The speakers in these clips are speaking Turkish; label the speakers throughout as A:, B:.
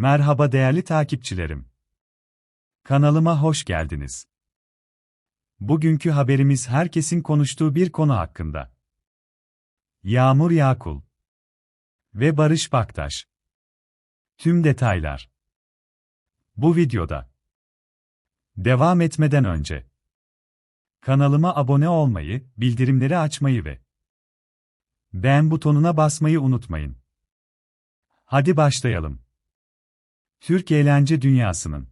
A: Merhaba değerli takipçilerim. Kanalıma hoş geldiniz. Bugünkü haberimiz herkesin konuştuğu bir konu hakkında. Yağmur Yakul ve Barış Baktaş. Tüm detaylar. Bu videoda. Devam etmeden önce kanalıma abone olmayı, bildirimleri açmayı ve beğen butonuna basmayı unutmayın. Hadi başlayalım. Türk eğlence dünyasının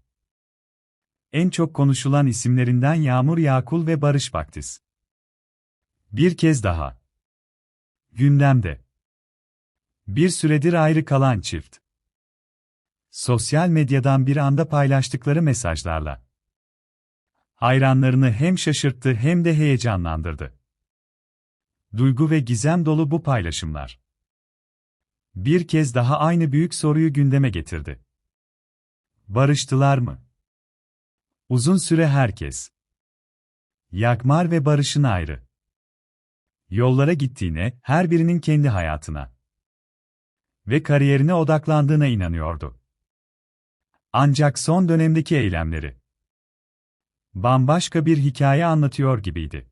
A: en çok konuşulan isimlerinden Yağmur Yakul ve Barış Baktis. Bir kez daha. Gündemde. Bir süredir ayrı kalan çift. Sosyal medyadan bir anda paylaştıkları mesajlarla hayranlarını hem şaşırttı hem de heyecanlandırdı. Duygu ve gizem dolu bu paylaşımlar bir kez daha aynı büyük soruyu gündeme getirdi. Barıştılar mı? Uzun süre herkes. Yakmar ve Barış'ın ayrı. Yollara gittiğine, her birinin kendi hayatına ve kariyerine odaklandığına inanıyordu. Ancak son dönemdeki eylemleri bambaşka bir hikaye anlatıyor gibiydi.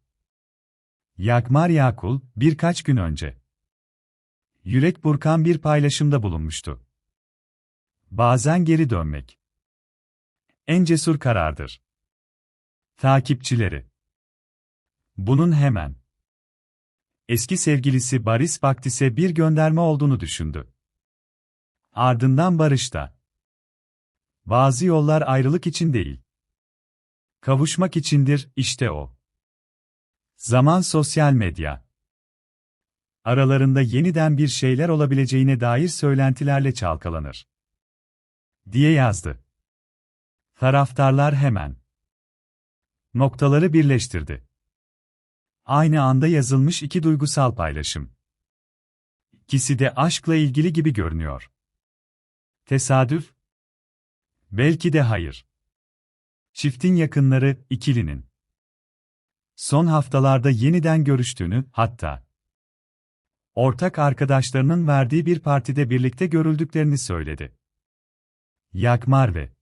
A: Yakmar Yakul, birkaç gün önce yürek burkan bir paylaşımda bulunmuştu. Bazen geri dönmek en cesur karardır. Takipçileri Bunun hemen eski sevgilisi Baris Baktis'e bir gönderme olduğunu düşündü. Ardından barışta. Bazı yollar ayrılık için değil. Kavuşmak içindir, işte o. Zaman sosyal medya. Aralarında yeniden bir şeyler olabileceğine dair söylentilerle çalkalanır. Diye yazdı. Taraftarlar hemen noktaları birleştirdi. Aynı anda yazılmış iki duygusal paylaşım. İkisi de aşkla ilgili gibi görünüyor. Tesadüf? Belki de hayır. Çiftin yakınları, ikilinin. Son haftalarda yeniden görüştüğünü, hatta ortak arkadaşlarının verdiği bir partide birlikte görüldüklerini söyledi. Yakmar ve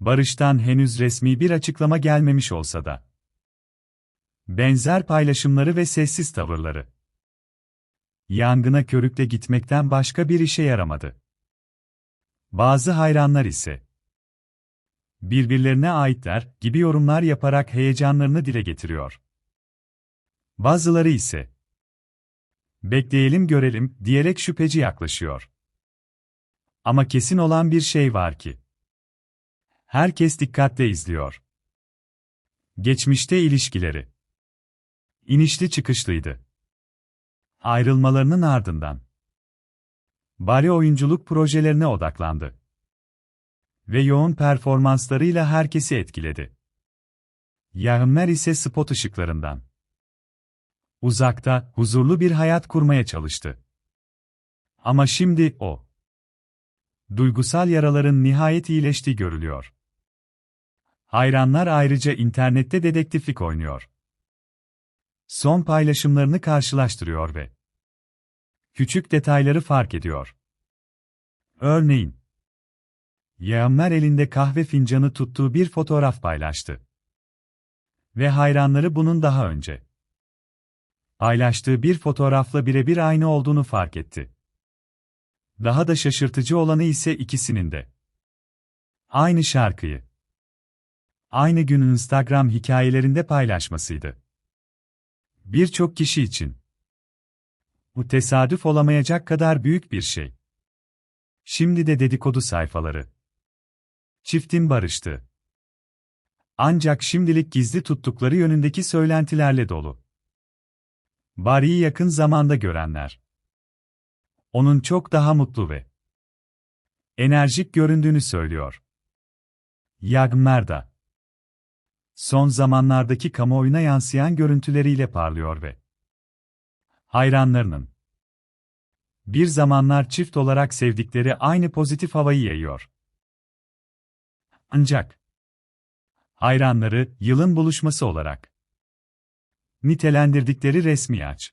A: Barış'tan henüz resmi bir açıklama gelmemiş olsa da. Benzer paylaşımları ve sessiz tavırları. Yangına körükle gitmekten başka bir işe yaramadı. Bazı hayranlar ise birbirlerine aitler gibi yorumlar yaparak heyecanlarını dile getiriyor. Bazıları ise bekleyelim görelim diyerek şüpheci yaklaşıyor. Ama kesin olan bir şey var ki Herkes dikkatle izliyor. Geçmişte ilişkileri. İnişli çıkışlıydı. Ayrılmalarının ardından. Bari oyunculuk projelerine odaklandı. Ve yoğun performanslarıyla herkesi etkiledi. Yahmer ise spot ışıklarından. Uzakta, huzurlu bir hayat kurmaya çalıştı. Ama şimdi o. Duygusal yaraların nihayet iyileştiği görülüyor. Hayranlar ayrıca internette dedektiflik oynuyor. Son paylaşımlarını karşılaştırıyor ve küçük detayları fark ediyor. Örneğin, Yağmer elinde kahve fincanı tuttuğu bir fotoğraf paylaştı. Ve hayranları bunun daha önce paylaştığı bir fotoğrafla birebir aynı olduğunu fark etti. Daha da şaşırtıcı olanı ise ikisinin de aynı şarkıyı aynı gün Instagram hikayelerinde paylaşmasıydı. Birçok kişi için bu tesadüf olamayacak kadar büyük bir şey. Şimdi de dedikodu sayfaları. Çiftin barıştı. Ancak şimdilik gizli tuttukları yönündeki söylentilerle dolu. Bari'yi yakın zamanda görenler. Onun çok daha mutlu ve enerjik göründüğünü söylüyor. Yagmerda son zamanlardaki kamuoyuna yansıyan görüntüleriyle parlıyor ve hayranlarının bir zamanlar çift olarak sevdikleri aynı pozitif havayı yayıyor. Ancak hayranları yılın buluşması olarak nitelendirdikleri resmi aç